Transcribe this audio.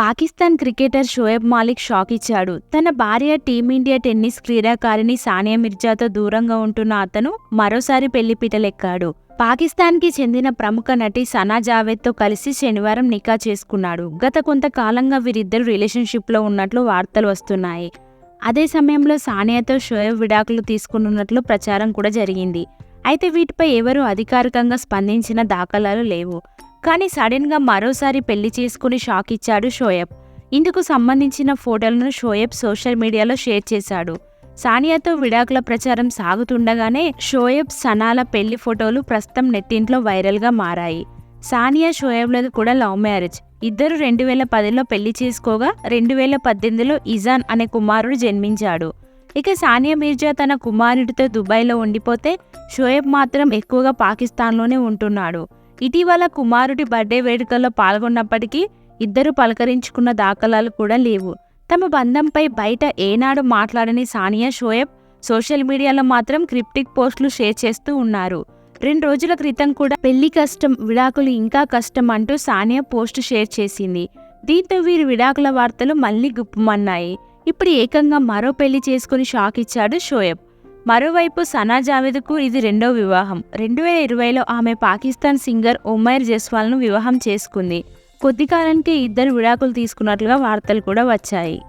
Pakistan cricketer Shoaib Malik shock ఇచ్చాడు. తన భార్య టీమిండియా టెన్నిస్ క్రీడాకారిణి సానియా మిర్జాతో దూరంగా ఉంటున్న అతను మరోసారి పెళ్ళిపీటలెక్కాడు పాకిస్తాన్కి చెందిన ప్రముఖ నటి సనా జావేద్తో కలిసి శనివారం నికా చేసుకున్నాడు. గత కొంతకాలంగా వీరిద్దరు రిలేషన్షిప్లో ఉన్నట్లు వార్తలు వస్తున్నాయి. అదే సమయంలో సానియాతో షోయబ్ విడాకులు తీసుకున్నట్లు ప్రచారం కూడా జరిగింది. అయితే వీటిపై ఎవరూ అధికారికంగా స్పందించిన దాఖలాలు లేవు. కానీ సడన్గా మరోసారి పెళ్ళి చేసుకుని షాక్ ఇచ్చాడు షోయబ్. ఇందుకు సంబంధించిన ఫోటోలను షోయబ్ సోషల్ మీడియాలో షేర్ చేశాడు. సానియాతో విడాకుల ప్రచారం సాగుతుండగానే షోయబ్ సనాల పెళ్ళి ఫోటోలు ప్రస్తుతం నెట్టింట్లో వైరల్గా మారాయి. సానియా షోయబ్లది కూడా లవ్ మ్యారేజ్. ఇద్దరు రెండు వేల పదిలో పెళ్ళి చేసుకోగా రెండు వేల పద్దెనిమిదిలో ఇజాన్ అనే కుమారుడు జన్మించాడు. ఇక సానియా మీర్జా తన కుమారుడితో దుబాయ్లో ఉండిపోతే షోయబ్ మాత్రం ఎక్కువగా పాకిస్తాన్లోనే ఉంటున్నాడు. ఇటీవల కుమారుడి బర్త్డే వేడుకల్లో పాల్గొన్నప్పటికీ ఇద్దరు పలకరించుకున్న దాఖలాలు కూడా లేవు. తమ బంధంపై బయట ఏనాడు మాట్లాడని సానియా షోయబ్ సోషల్ మీడియాలో మాత్రం క్రిప్టిక్ పోస్టులు షేర్ చేస్తూ ఉన్నారు. రెండు రోజుల క్రితం కూడా పెళ్ళి కష్టం విడాకులు ఇంకా కష్టం అంటూ సానియా పోస్ట్ షేర్ చేసింది. దీంతో వీరి విడాకుల వార్తలు మళ్ళీ గుప్పమన్నాయి. ఇప్పుడు ఏకంగా మరో పెళ్ళి చేసుకుని షాక్ ఇచ్చాడు షోయబ్. మరోవైపు సనా జావేద్కు ఇది రెండో వివాహం. రెండు వేల ఇరవైలో ఆమె పాకిస్తాన్ సింగర్ ఉమైర్ జస్వాల్ను వివాహం చేసుకుంది. కొద్ది కాలానికి ఇద్దరు విడాకులు తీసుకున్నట్లుగా వార్తలు కూడా వచ్చాయి.